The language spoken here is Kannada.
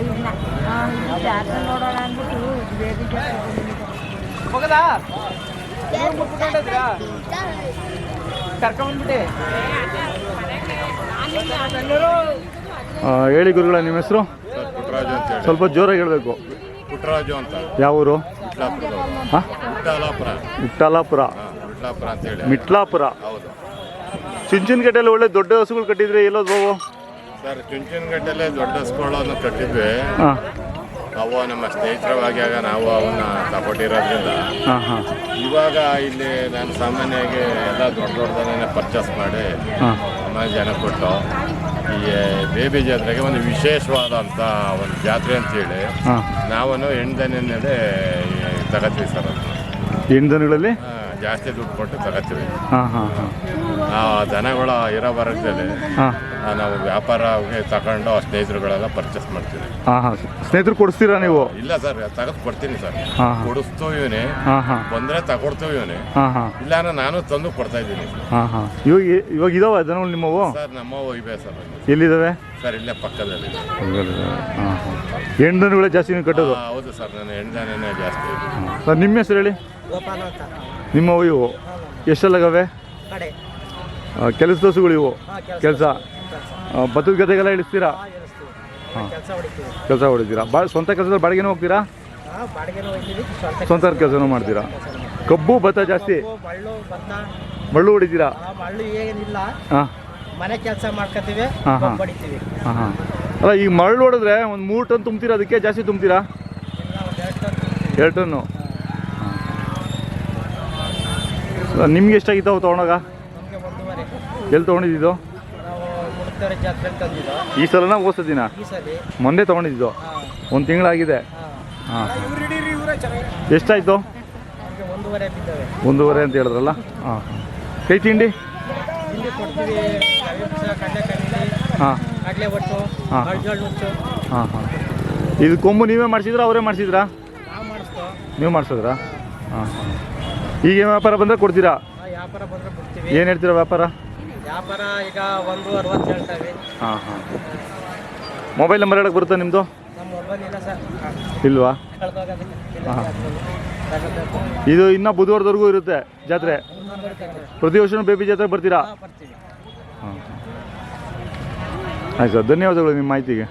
ಇದನ್ನ ಆ, ಇದು ಜಾತ್ರೆ ನೋಡೋಣ ಅಂದ್ಬಿಟ್ಟು ಬೇಬಿ ಜಾತ್ರೆ ಹೋಗದಾ ಕರ್ಕೊಂಡ್ಬಿಟ್ಟೆ ಆ, ಹೇಳಿ ಗುರುಗಳ ನಿಮ್ಮ ಹೆಸರು? ಸರ್ ಪುಟ್ಟರಾಜು ಅಂತ ಹೇಳಿ. ಸ್ವಲ್ಪ ಜೋರಾಗಿ ಹೇಳಬೇಕು. ಪುಟ್ಟರಾಜು ಅಂತ. ಯಾವ ಊರು? ಹಾಂ? ಅಂತ ಹೇಳಿ. ಮಿಟ್ಲಾಪುರ. ಹೌದು. ಚುಂಚನಕಟ್ಟೆಯಲ್ಲಿ ಒಳ್ಳೆ ದೊಡ್ಡ ಹಸುಗಳು ಕಟ್ಟಿದ್ರೆ ಎಲ್ಲೋದು ಬಾವು ಸರ್ ಚುಂಚನಗಟ್ಟಲೆ ದೊಡ್ಡ ಸ್ಕೊಳ್ಳೋನು ಕಟ್ಟಿದ್ವಿ. ಹಾಂ. ನಾವು ನಮ್ಮ ಸ್ನೇಹಿತರವಾಗಿ ಆಗ ನಾವು ಅವನ್ನ ತಗೊಂಡಿರೋದ್ರಿಂದ. ಹಾಂ ಹಾಂ. ಇವಾಗ ಇಲ್ಲಿ ನಾನು ಸಾಮಾನ್ಯವಾಗಿ ಎಲ್ಲ ದೊಡ್ಡ ದೊಡ್ಡದನ್ನೇ ಪರ್ಚೇಸ್ ಮಾಡಿ ಹಾಂ. ಜನ ಕೊಟ್ಟು ಈ ಬೇಬಿ ಜಾತ್ರೆಗೆ ಒಂದು ವಿಶೇಷವಾದಂಥ ಒಂದು ಜಾತ್ರೆ ಅಂತೇಳಿ ಹಾಂ. ನಾವನ್ನು ಹೆಣ್ದನೇ ತಗೋತೀವಿ ಸರ್ ಅದನ್ನ. ಆ, ಜಾಸ್ತಿ ದುಡ್ಡು ಕೊಟ್ಟು ತಗೋತೀವಿ. ಹಾಂ ಹಾಂ ಹಾಂ. ಆ ದನಗಳ ಇರೋ ವರ್ಗದಲ್ಲಿ ಹಾಂ. ನಾವು ವ್ಯಾಪಾರ ತಗೊಂಡು ಆ ಸ್ನೇಹಿತರುಗಳೆಲ್ಲ ಪರ್ಚೇಸ್ ಮಾಡ್ತೀವಿ. ಹಾಂ ಹಾಂ. ಸ್ನೇಹಿತರು ಕೊಡಿಸ್ತೀರಾ ನೀವು? ಇಲ್ಲ ಸರ್ ತಗದು ಕೊಡ್ತೀನಿ ಸರ್. ಹಾಂ ಹಾಂ. ಕೊಡಿಸ್ತು ಇವನೇ ಹಾಂ ಹಾಂ. ಬಂದರೆ ತಗೊಡ್ತೀವಿ ಇವನೇ ಹಾಂ ಹಾಂ. ಇಲ್ಲ ಅಂದ್ರೆ ನಾನು ತಂದು ಕೊಡ್ತಾ ಇದ್ದೀನಿ. ಹಾಂ ಹಾಂ. ಇವಾಗ ಇವಾಗ ಇದಾವ ದನಗಳು ನಿಮ್ಮವು? ಸರ್ ನಮ್ಮ ಇವೆ ಸರ್. ಎಲ್ಲಿದ್ದಾವೆ ಸರ್ ಇಲ್ಲೇ ಪಕ್ಕದಲ್ಲಿ. ಹಾಂ ಹಾಂ. ಹೆಣ್ದನಗಳೇ ಜಾಸ್ತಿ ನೀವು ಕಟ್ಟೋದು? ಆ, ಹೌದು ಸರ್ ನನ್ನ ಹೆಣ್ದಾನೇ ಜಾಸ್ತಿ. ಸರ್ ನಿಮ್ಮ ಹೆಸರು ಹೇಳಿ? ನಿಮ್ಮವು ಇವು? ಎಷ್ಟೆಲ್ಲಾಗವೆ ಕಡೆ. ಕೆಲಸ ದೋಸುಗಳು ಇವು? ಕೆಲಸ ಭತ್ತದ ಗದ್ದೆಗೆಲ್ಲ ಇಳಿಸ್ತೀರಾ? ಹಾಂ ಕೆಲಸ ಹೊಡಿತೀರಾ? ಬಾ ಸ್ವಂತ ಕೆಲಸದಲ್ಲಿ ಬಾಡಿಗೆನೂ ಹೋಗ್ತೀರಾ? ಸ್ವಂತ ಕೆಲಸನೂ ಮಾಡ್ತೀರಾ? ಕಬ್ಬು ಭತ್ತ ಜಾಸ್ತಿ? ಮಳ್ಳು ಹೊಡಿತೀರಾ? ಹಾಂ. ಮನೆ ಕೆಲಸ ಮಾಡ್ಕೋತೀವಿ ಹಾಂ, ಅಲ್ಲ ಈಗ ಮರಳು ಹೊಡೆದ್ರೆ ಒಂದು ಮೂರು ಟನ್ ತುಂಬ್ತೀರಾ? ಅದಕ್ಕೆ ಜಾಸ್ತಿ ತುಂಬ್ತೀರಾ? ಎರಡು ಟನ್ನು? ನಿಮ್ಗೆ ಎಷ್ಟಾಗಿತ್ತು ಅವು ತೊಗೊಂಡಾಗ? ಎಲ್ಲಿ ತೊಗೊಂಡಿದ್ದು? ಈ ಸಲನ ಓದಿನ ಮೊನ್ನೆ ತೊಗೊಂಡಿದ್ದು. ಒಂದು ತಿಂಗಳಾಗಿದೆ. ಹಾಂ. ಎಷ್ಟಾಯಿತು? ಒಂದೂವರೆ ಅಂತ ಹೇಳಿದ್ರಲ್ಲ? ಹಾಂ. ಕೈ ತಿಂಡಿ? ಹಾಂ. ಹಾಂ. ಹಾಂ ಹಾಂ. ಇದು ಕೊಂಬು ನೀವೇ ಮಾಡಿಸಿದ್ರಾ ಅವರೇ ಮಾಡಿಸಿದ್ರಾ? ನೀವು ಮಾಡಿಸಿದ್ರಾ? ಹಾಂ ಹಾಂ. ಈಗ ವ್ಯಾಪಾರ ಬಂದರೆ ಕೊಡ್ತೀರಾ? ವ್ಯಾಪಾರ ಬಂದರೆ ಏನು ಹೇಳ್ತೀರಾ ವ್ಯಾಪಾರ? ವ್ಯಾಪಾರ ಈಗ ಒಂದು ಅರವತ್ತು ಹೇಳ್ತೇವೆ. ಹಾಂ ಹಾಂ. ಮೊಬೈಲ್ ನಂಬರ್ ಹೇಳಕ್ಕೆ ಬರುತ್ತಾ ನಿಮ್ಮದು ಇಲ್ವಾ? ಹಾಂ. ಇದು ಇನ್ನೂ ಬುಧವಾರದವರೆಗೂ ಇರುತ್ತೆ ಜಾತ್ರೆ. ಪ್ರತಿ ವರ್ಷನೂ ಬೇಬಿ ಜಾತ್ರೆ ಬರ್ತೀರಾ? ಹಾಂ. ಆಯ್ತು ಸರ್ ಧನ್ಯವಾದಗಳು ನಿಮ್ಮ ಮಾಹಿತಿಗೆ.